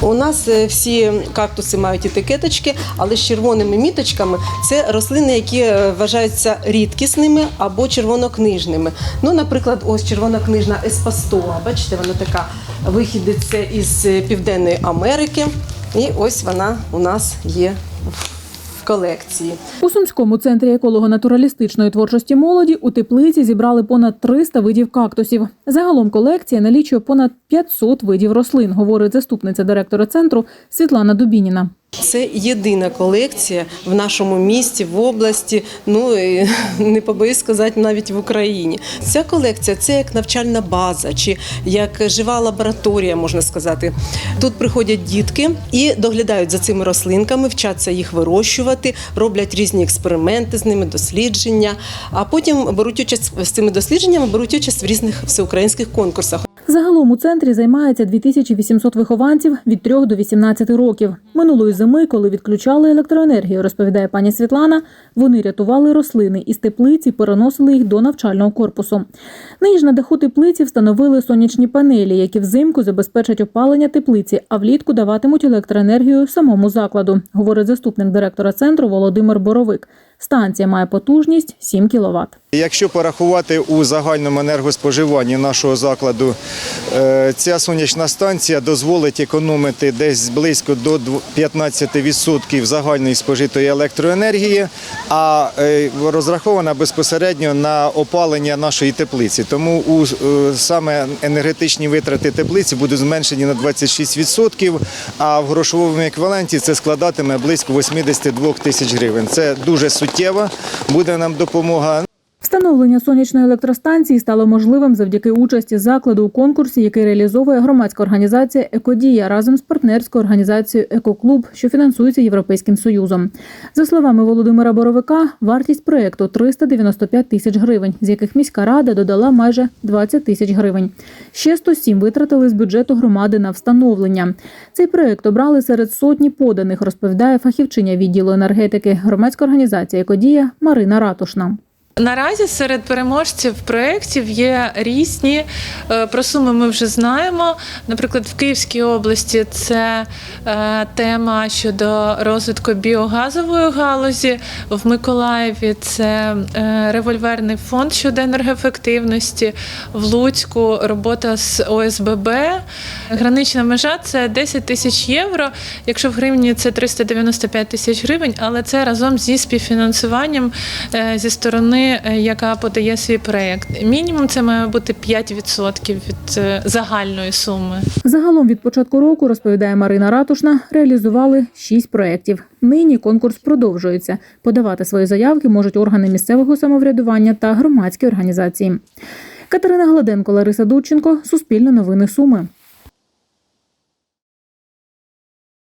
У нас е, всі кактуси мають етикеточки, але з червоними міточками це рослини, які е, вважаються рідкісними або червонокнижними. Ну, наприклад, ось червонокнижна еспастоа. Бачите, вона така вихідниця із е, Південної Америки. І ось вона у нас є колекції. У Сумському центрі еколого-натуралістичної творчості молоді у теплиці зібрали понад 300 видів кактусів. Загалом колекція налічує понад 500 видів рослин, говорить заступниця директора центру Світлана Дубініна. Це єдина колекція в нашому місті, в області, ну і, не побоюсь сказати, навіть в Україні. Ця колекція це як навчальна база чи як жива лабораторія, можна сказати. Тут приходять дітки і доглядають за цими рослинками, вчаться їх вирощувати, роблять різні експерименти з ними, дослідження. А потім беруть участь з цими дослідженнями, беруть участь в різних всеукраїнських конкурсах. Загалом у центрі займається 2800 вихованців від 3 до 18 років. Минулої зими, коли відключали електроенергію, розповідає пані Світлана, вони рятували рослини із теплиці, переносили їх до навчального корпусу. Нині ж на даху теплиці встановили сонячні панелі, які взимку забезпечать опалення теплиці, а влітку даватимуть електроенергію самому закладу, говорить заступник директора центру Володимир Боровик. Станція має потужність 7 кВт. Якщо порахувати у загальному енергоспоживанні нашого закладу, е, ця сонячна станція дозволить економити десь близько до 15% загальної спожитої електроенергії, а е, розрахована безпосередньо на опалення нашої теплиці. Тому е, саме енергетичні витрати теплиці будуть зменшені на 26%, а в грошовому еквіваленті це складатиме близько 82 тисяч гривень. Це дуже суттєва буде нам допомога. Встановлення сонячної електростанції стало можливим завдяки участі закладу у конкурсі, який реалізовує громадська організація Екодія разом з партнерською організацією Екоклуб, що фінансується Європейським Союзом. За словами Володимира Боровика, вартість проєкту 395 тисяч гривень, з яких міська рада додала майже 20 тисяч гривень. Ще 107 витратили з бюджету громади на встановлення. Цей проєкт обрали серед сотні поданих, розповідає фахівчиня відділу енергетики громадської організації Екодія Марина Ратушна. Наразі серед переможців проєктів є різні. Е, Про суми ми вже знаємо. Наприклад, в Київській області це е, тема щодо розвитку біогазової галузі. В Миколаєві це е, револьверний фонд щодо енергоефективності. В Луцьку робота з ОСББ. Гранична межа це 10 тисяч євро. Якщо в гривні це 395 тисяч гривень, але це разом зі співфінансуванням зі сторони, е, яка подає свій проєкт. Мінімум це має бути 5% від е, загальної суми. Загалом від початку року, розповідає Марина Ратушна, реалізували шість проєктів. Нині конкурс продовжується. Подавати свої заявки можуть органи місцевого самоврядування та громадські організації. Катерина Гладенко, Лариса Дудченко, Суспільне новини Суми.